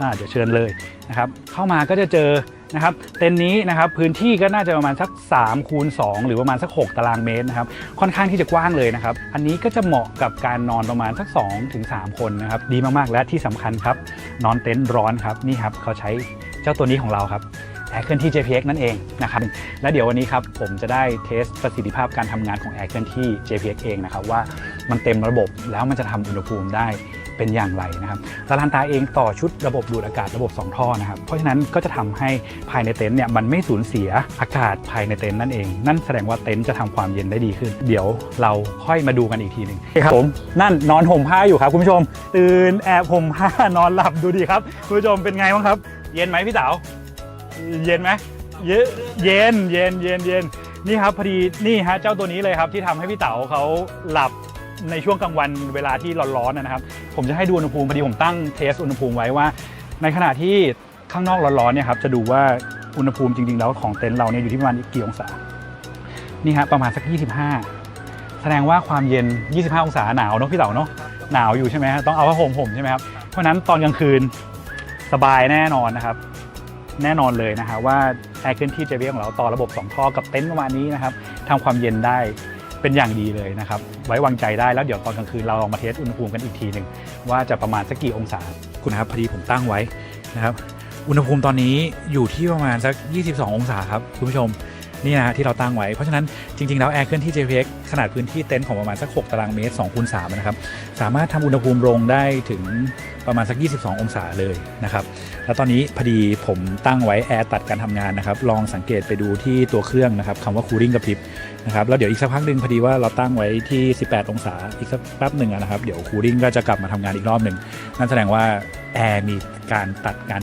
อ่าเดี๋ยวเชิญเลยนะครับเข้ามาก็จะเจอนะครับเต็นท์นี้นะครับพื้นที่ก็น่าจะประมาณสัก3คูณ2หรือประมาณสัก 6 ตารางเมตรนะครับค่อนข้างที่จะกว้างเลยนะครับอันนี้ก็จะเหมาะกับการนอนประมาณสัก2ถึง3คนนะครับดีมากๆและที่สำคัญครับนอนเต็นท์ร้อนครับนี่ครับเขาใช้เจ้าตัวนี้ของเราครับแอร์เคลื่อนที่ JPX นั่นเองนะครับและเดี๋ยววันนี้ครับผมจะได้เทสประสิทธิภาพการทำงานของแอร์เคลื่อนที่ JPX เองนะครับว่ามันเต็มระบบแล้วมันจะทำอุณหภูมิได้ เป็นอย่างไรนะครับตาลันตาเองต่อชุดระบบดูดอากาศระบบ 2 ท่อนะครับ เพราะฉะนั้นก็จะทำให้ภายในเต็นท์เนี่ยมันไม่สูญเสียอากาศภายในเต็นท์นั่นเอง นั่นแสดงว่าเต็นท์จะทำความเย็นได้ดีขึ้น เดี๋ยวเราค่อยมาดูกันอีกทีหนึ่งครับผมนั่นนอนห่มผ้าอยู่ครับคุณผู้ชม ตื่นแอบห่มผ้านอนหลับดูดีครับคุณผู้ชมเป็นไงบ้างครับ เย็นไหมพี่สาวเย็นไหมเยเย็นเย็นเย็นเย็นนี่ครับพอดีนี่ฮะเจ้าตัวนี้เลยครับที่ทำให้พี่เต๋าเขาหลับ ในช่วงกลางวันเวลาที่ร้อนๆนะครับ ผมจะให้ดูอุณหภูมิพอดีผมตั้งเทสอุณหภูมิไว้ว่า ในขณะที่ข้างนอกร้อนๆเนี่ยครับจะดูว่าอุณหภูมิจริงๆ แล้วของเต็นท์เราเนี่ยอยู่ที่ประมาณกี่องศานี่ฮะประมาณสัก 25 แสดงว่าความเย็น 25 องศาหนาวเนอะพี่เต๋าเนอะหนาวอยู่ใช่ไหมฮะต้องเอาผ้าห่มห่มใช่ไหมครับเพราะนั้นตอนกลางคืนสบายแน่นอนนะครับ แน่นอนเลยนะฮะว่าแอร์เคลื่อนที่ JBL ของเราต่อระบบ2ท่อกับเต็นท์ประมาณนี้นะครับทำความเย็นได้ เป็นอย่างดีเลยนะครับ ไว้วางใจได้แล้วเดี๋ยวตอนกลางคืนเราลองมาเทสอุณหภูมิกันอีกทีหนึ่งว่าจะประมาณสักกี่องศาคุณนะครับพอดีผมตั้งไว้นะครับอุณหภูมิตอนนี้อยู่ที่ประมาณสัก 22 องศาครับคุณผู้ชมนี่นะที่เราตั้งไว้เพราะฉะนั้นจริง ๆ แล้วแอร์เคลื่อนที่ JPX ขนาดพื้นที่เต็นท์ของประมาณสัก 6 ตารางเมตร2คูณ3นะครับ สามารถทำอุณหภูมิลงได้ถึง ประมาณสัก 22 องศาเลยนะครับ แล้วตอนนี้พอดีผมตั้งไว้แอร์ตัดการทำงานนะครับ ลองสังเกตไปดูที่ตัวเครื่องนะครับคำว่า cooling กระพริบนะครับ แล้วเดี๋ยวอีกสักพักหนึ่งพอดีว่าเราตั้งไว้ที่ 18 องศา อีกสักแป๊บหนึ่งนะครับ เดี๋ยว cooling ก็จะกลับมาทำงานอีกรอบหนึ่ง นั่นแสดงว่าแอร์มีการตัดการ